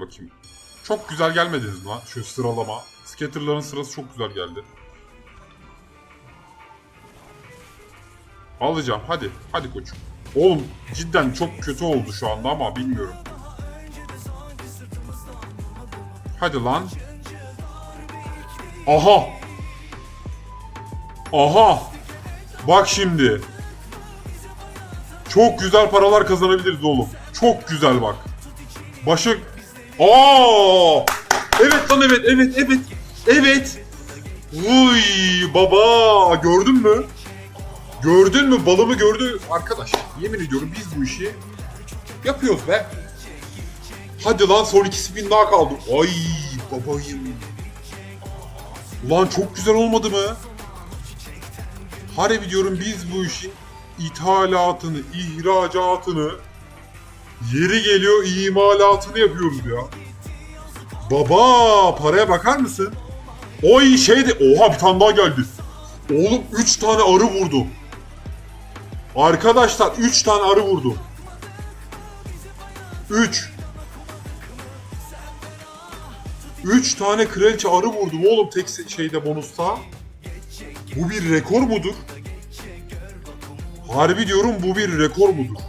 Bakayım. Çok güzel gelmediniz lan şu sıralama. Scatter'ların sırası çok güzel geldi. Alacağım hadi. Hadi koçum. Oğlum cidden çok kötü oldu şu anda ama bilmiyorum. Hadi lan. Aha. Aha. Bak şimdi. Çok güzel paralar kazanabiliriz oğlum. Çok güzel bak. Başı... Aa! Evet lan evet evet evet. Evet. Uy baba gördün mü? Gördün mü balımı gördü arkadaş. Yemin ediyorum biz bu işi yapıyoruz be. Hadi lan son iki spin daha kaldı. Ay babayım. Ulan çok güzel olmadı mı? Harbi diyorum biz bu işin ithalatını, ihracatını, yeri geliyor imalatını yapıyoruz ya. Baba paraya bakar mısın? Oy şeydi. Oha bir tane daha geldi. Oğlum 3 tane arı vurdu. Arkadaşlar 3 tane arı vurdu. 3. 3 tane kraliçe arı vurdum oğlum tek şeyde bonusta. Bu bir rekor mudur? Harbi diyorum bu bir rekor mudur?